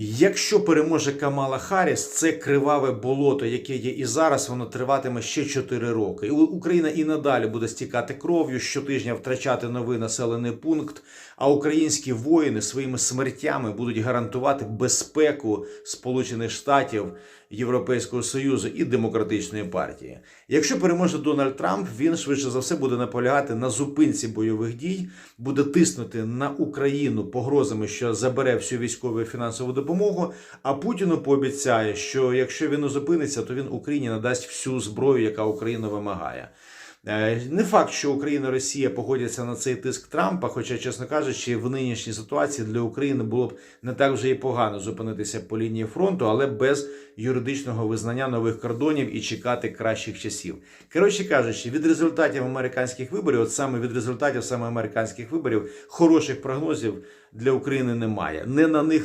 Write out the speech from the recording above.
Якщо переможе Камала Харріс, це криваве болото, яке є і зараз, воно триватиме ще 4 роки. Україна і надалі буде стікати кров'ю, щотижня втрачати новий населений пункт. А українські воїни своїми смертями будуть гарантувати безпеку Сполучених Штатів, Європейського Союзу і демократичної партії. Якщо переможе Дональд Трамп, він швидше за все буде наполягати на зупинці бойових дій, буде тиснути на Україну погрозами, що забере всю військову і фінансову допомогу. А Путіну пообіцяє, що якщо він зупиниться, то він Україні надасть всю зброю, яка Україна вимагає. Е, Не факт, що Україна і Росія погодяться на цей тиск Трампа, хоча, чесно кажучи, в нинішній ситуації для України було б не так вже і погано зупинитися по лінії фронту, але без юридичного визнання нових кордонів і чекати кращих часів. Коротше кажучи, від результатів американських виборів, от саме від результатів саме американських виборів, хороших прогнозів для України немає. Не на них